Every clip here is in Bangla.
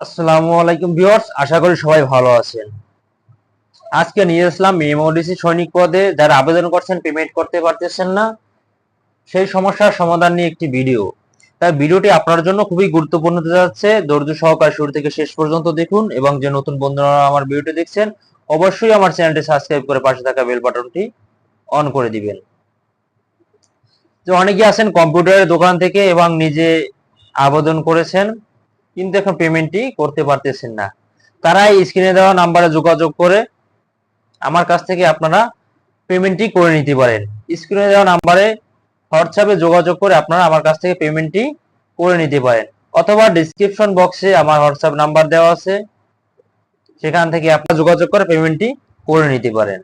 আসসালামু আলাইকুম ভিউয়ার্স, আশা করি সবাই ভালো আছেন। আজকে নিয়ে আসলাম এমওডিসি সৈনিক পদে, যারা আবেদন করছেন পেমেন্ট করতে পারতেছেন না। সেই সমস্যার সমাধান নিয়ে একটি ভিডিও তাই ভিডিওটি আপনার জন্য খুবই গুরুত্বপূর্ণ হতে যাচ্ছে। ধৈর্য সহকারে শুরু থেকে শেষ পর্যন্ত দেখুন এবং যে নতুন বন্ধুরা আমার ভিডিওটি দেখছেন, অবশ্যই আমার চ্যানেলটি সাবস্ক্রাইব করে পাশে থাকা বেল বাটনটি অন করে দিবেন। তো অনেকে আছেন কম্পিউটারের দোকান থেকে এবং নিজে আবেদন করেছেন। কিন্তু এখন পেমেন্টই করতে পারতেছেন না। তারা এই স্ক্রিনে দেওয়া নাম্বারে যোগাযোগ করে আমার কাছ থেকে আপনারা পেমেন্টটি করে নিতে পারেন। স্ক্রিনে দেওয়া নাম্বারে হোয়াটসঅ্যাপে যোগাযোগ করে আপনারা আমার কাছ থেকে পেমেন্টটি করে নিতে পারেন। অথবা ডিসক্রিপশন বক্সে আমার হোয়াটসঅ্যাপ নাম্বার দেওয়া আছে। সেখান থেকে আপনারা যোগাযোগ করে পেমেন্টটি করে নিতে পারেন।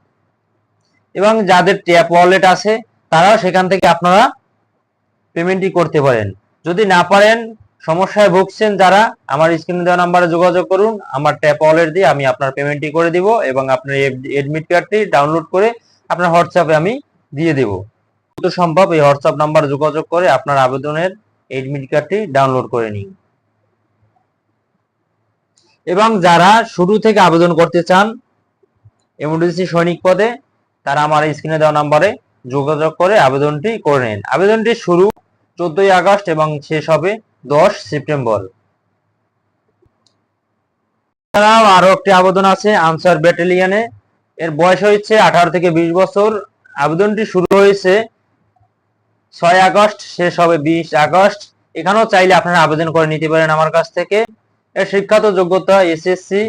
এবং যাদের ট্যাপ ওয়ালেট আছে, তারাও সেখান থেকে আপনারা পেমেন্টটি করতে পারেন। যদি না পারেন সমস্যায় ভুগছেন যারা, আমার স্ক্রিনে দেওয়া নাম্বারে যোগাযোগ করুন, আমার ট্যাপ ওয়ালেট দিয়ে আমি আপনার পেমেন্টটি করে দিব এবং আপনার এডমিট কার্ডটি ডাউনলোড করে আপনার হোয়াটসঅ্যাপে আমি দিয়ে দেব। যত সম্ভব এই হোয়াটসঅ্যাপ নাম্বারে যোগাযোগ করে আপনার আবেদনের এডমিট কার্ডটি ডাউনলোড করে নিন। এবং যারা শুরু থেকে আবেদন করতে চান এমডিসি সৈনিক পদে, তারা আমার স্ক্রিনে দেওয়া নাম্বারে যোগাযোগ করে আবেদনটি করে নিন। আবেদনটি শুরু চোদ্দই আগস্ট এবং শেষ হবে দশ সেপ্টেম্বর। এছাড়াও আরও একটি আবেদন আছে, আনসার ব্যাটালিয়নে। এর বয়স হয়েছে আঠারো থেকে বিশ বছর। আবেদনটি শুরু হয়েছে ছয় আগস্ট, শেষ হবে বিশ আগস্ট। এখানেও চাইলে আপনারা আবেদন করে নিতে পারেন আমার কাছ থেকে। এর শিক্ষাত যোগ্যতা এসএসসি।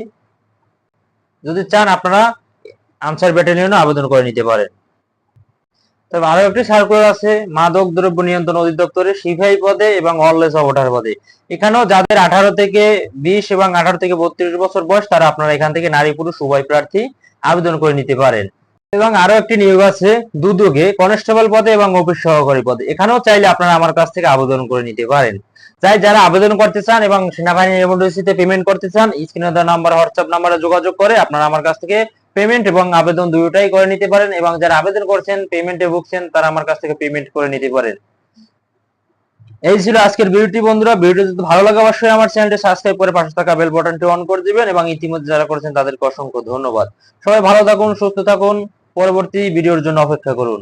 যদি চান আপনারা আনসার ব্যাটালিয়নে আবেদন করে নিতে পারেন। তবে আরও একটি সার্কুলার আছে, মাদক দ্রব্য নিয়ন্ত্রণ অধিদপ্তরে সিপাহী পদে এবং অললেস অবটার পদে। এখানেও যাদের আঠারো থেকে বিশ এবং আঠারো থেকে বত্রিশ বছর বয়স, তারা আপনারা এখান থেকে নারী পুরুষ উভয় প্রার্থী আবেদন করে নিতে পারেন। এবং আরও একটি নিয়োগ আছে, দুদকে কনস্টেবল পদে এবং অফিস সহকারী পদে। এখানেও চাইলে আপনারা আমার কাছ থেকে আবেদন করে নিতে পারেন। চাই যারা আবেদন করতে চান এবং সেনাবাহিনী এমার্জেন্সিতে পেমেন্ট করতে চান স্ক্রিনে দেওয়া নাম্বার হোয়াটসঅ্যাপ নাম্বারে যোগাযোগ করে আপনারা আমার কাছ থেকে পেমেন্ট এবং আবেদন দুটোটাই করে নিতে পারেন এবং যারা আবেদন করছেন পেমেন্টে ভুগছেন, তারা আমার কাছ থেকে পেমেন্ট করে নিতে পারেন। এই ছিল আজকের ভিডিওটি, বন্ধুরা। ভিডিও যদি ভালো লাগে, অবশ্যই আমার চ্যানেলটি সাবস্ক্রাইব করে পাশে থাকা বেল বাটনটি অন করে দিবেন এবং ইতিমধ্যে যারা করেছেন, তাদেরকে অসংখ্য ধন্যবাদ। সবাই ভালো থাকুন, সুস্থ থাকুন। পরবর্তী ভিডিওর জন্য অপেক্ষা করুন।